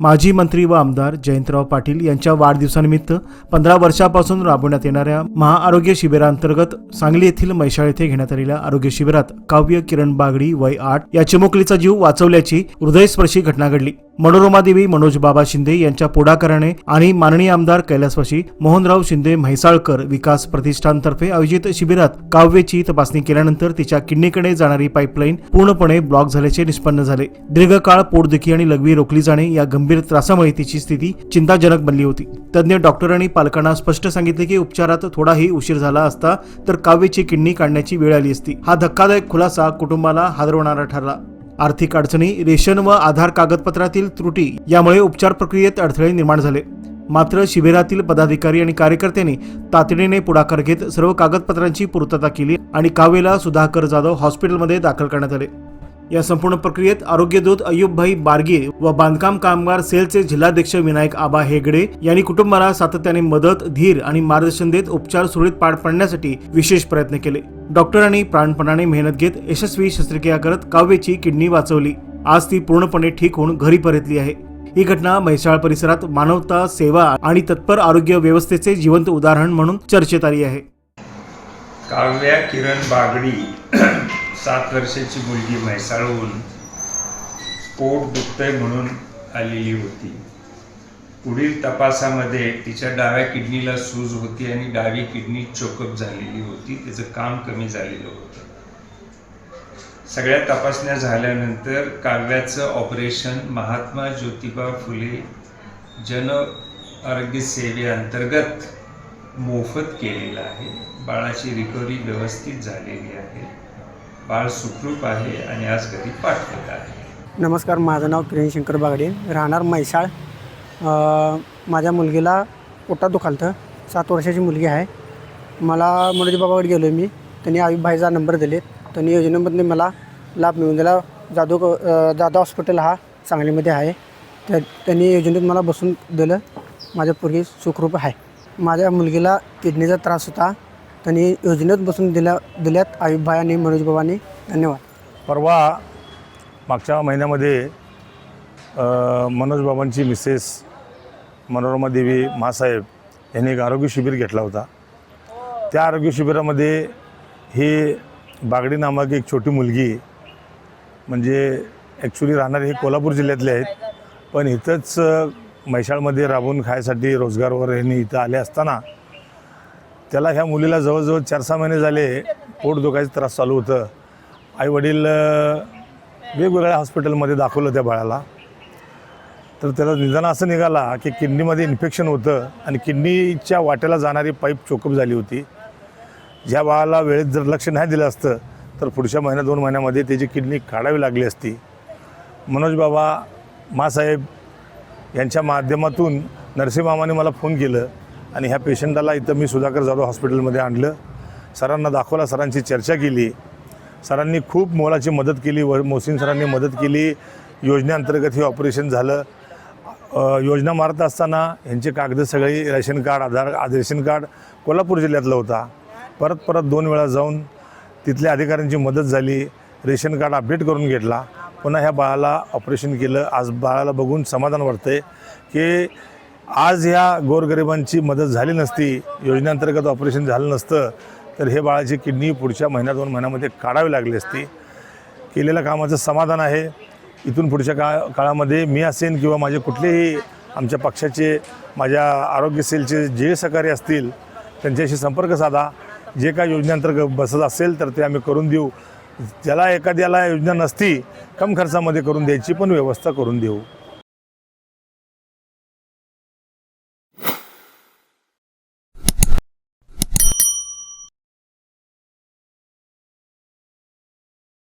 माजी मंत्री व आमदार जयंतराव पाटील यांच्या वाढदिवसानिमित्त पंधरा वर्षापासून राबवण्यात येणाऱ्या महाआरोग्य शिबिरांतर्गत सांगली येथील मैशाळ येथे घेण्यात आलेल्या आरोग्य शिबिरात काव्य किरण बागडी वय आठ या चिमुकलीचा जीव वाचवल्याची हृदयस्पर्शी घटना घडली. मनोरमादेवी मनोजबाबा मनोज बाबा शिंदे यांच्या पुढाकाराने आणि माननीय आमदार कैलासवाशी मोहनराव शिंदे म्हैसाळकर विकास प्रतिष्ठानतर्फे आयोजित शिबिरात काव्यची तपासणी केल्यानंतर तिच्या किडनीकडे जाणारी पाईपलाईन पूर्णपणे ब्लॉक झाल्याचे निष्पन्न झाले. दीर्घकाळ पोटदुखी आणि लघवी रोखली जाणे या गंभीर त्रासामुळे तिची स्थिती चिंताजनक बनली होती. तज्ज्ञ डॉक्टरांनी पालकांना स्पष्ट सांगितले की उपचारात थोडाही उशीर झाला असता तर काव्यची किडनी काढण्याची वेळ आली असती. हा धक्कादायक खुलासा कुटुंबाला हादरवणारा ठरला. आर्थिक अडचणी रेशन व आधार कागदपत्रातील त्रुटी यामुळे उपचार प्रक्रियेत अडथळे निर्माण झाले. मात्र शिबिरातील पदाधिकारी आणि कार्यकर्त्यांनी तातडीने पुढाकार घेत सर्व कागदपत्रांची पूर्तता केली आणि कावेला सुधाकर जाधव हॉस्पिटलमध्ये दाखल करण्यात आले. या संपूर्ण प्रक्रियेत आरोग्यदूत अयुबभाई बारगे व बांधकाम कामगार सेलचे जिल्हाध्यक्ष विनायक आबा हेगडे यांनी कुटुंबाला सातत्याने मदत धीर आणि मार्गदर्शन देत उपचार सुरळीत पार पाडण्यासाठी विशेष प्रयत्न केले. डॉक्टरांनी प्राणपणाने मेहनत घेत यशस्वी शस्त्रक्रिया करत काव्याची किडनी वाचवली. आज ती पूर्णपणे ठीक होऊन घरी परतली आहे. ही घटना म्हैसाळ परिसरात मानवता सेवा आणि तत्पर आरोग्य व्यवस्थेचे जिवंत उदाहरण म्हणून चर्चेत आली आहे. काव्या किरण बागडी सात वर्षाची मुलगी म्हैसाळहून पोट दुखतंय म्हणून आलेली होती. पुढील तपासामध्ये तिच्या डाव्या किडनीला सूज होती आणि डावी किडनी चोकअप झालेली होती. तिचं काम कमी झालेलं होतं. सगळ्या तपासण्या झाल्यानंतर काव्याचं ऑपरेशन महात्मा ज्योतिबा फुले जन आरोग्य सेवेअंतर्गत मोफत केलेलं आहे. बाळाची रिकव्हरी व्यवस्थित झालेली आहे. बाळ सुखरूप आहे आणि आज घरी पाठवत आहे. नमस्कार माझं नाव किरण शंकर बागडे. राहणार म्हैसाळ. माझ्या मुलगीला पोटात दुखालतं. सात वर्षाची मुलगी आहे. मला मनोज बाबाकडे गेलो मी. त्यांनी आयुब भाईचा नंबर दिले त्यांनी योजनेमधून मला लाभ मिळून दिला. जाधव अ, जाधव हॉस्पिटल हा सांगलीमध्ये आहे. त्या त्यांनी योजनेत मला बसून दिलं. माझ्या पूर्वी सुखरूप आहे. माझ्या मुलगीला किडनीचा त्रास होता. त्यांनी योजनेत बसून दिल्या दिल्यात आयुबभाई आणि मनोज बाबांनी धन्यवाद. परवा मागच्या महिन्यामध्ये मनोजबाबांची मनोज बाबांची मिसेस मनोरमा देवी मासाहेब यांनी एक आरोग्य शिबिर घेतला होता. त्या आरोग्य शिबिरामध्ये ही बागडी नामक एक छोटी मुलगी म्हणजे ॲक्च्युली राहणारे हे कोल्हापूर जिल्ह्यातले आहेत पण इथंच म्हैशाळमध्ये म्हैसाळमध्ये राबून खायसाठी रोजगारवर यांनी इथं आले असताना त्याला ह्या मुलीला जवळजवळ चार सहा महिने झाले पोट दुखायचं त्रास चालू होतं. आईवडील वेगवेगळ्या हॉस्पिटलमध्ये दाखवलं त्या बाळाला. तर त्याला निदान असं निघाला की किडनीमध्ये इन्फेक्शन होतं आणि किडनीच्या वाट्याला जाणारी पाईप चोकअप झाली होती. ज्या बाळाला वेळेत जर लक्ष नाही दिलं असतं तर पुढच्या महिन्या दोन महिन्यामध्ये त्याची किडनी काढावी लागली असती. मनोज बाबा मासाहेब यांच्या माध्यमातून नरसिंहमामाने मला फोन केलं. आणि ह्या पेशंटाला इथं मी सुधाकर जाधव हॉस्पिटलमध्ये आणलं. सरांना दाखवला सरांची चर्चा केली. सरांनी खूप मोलाची मदत केली व मोहसिन सरांनी मदत केली. योजनेअंतर्गत हे ऑपरेशन झालं. योजना मारत असताना ह्यांचे कागद सगळे ration card Aadhaar ration card Kolhapur जिल्ह्यातलं होता. परत परत दोन वेळा जाऊन तिथल्या अधिकाऱ्यांची मदत झाली. रेशन कार्ड अपडेट करून घेतला. पुन्हा ह्या बाळाला ऑपरेशन केलं. आज बाळाला बघून समाधान वाटतं की आज ह्या गोरगरिबांची मदत झाली नसती योजनेअंतर्गत ऑपरेशन झालं नसतं तर हे बाळाची किडनी पुढच्या महिन्या दोन महिन्यामध्ये काढावी लागली असती. केलेल्या कामाचं समाधान आहे. इथून पुढच्या का काळामध्ये मी असेन किंवा माझे कुठलेही आमच्या पक्षाचे माझ्या आरोग्य सेलचे जे सहकारी असतील त्यांच्याशी संपर्क साधा. जे काय योजनेअंतर्गत बसत असेल तर ते आम्ही करून देऊ. ज्याला एखाद्याला योजना नसती कम खर्चामध्ये करून द्यायची पण व्यवस्था करून देऊ.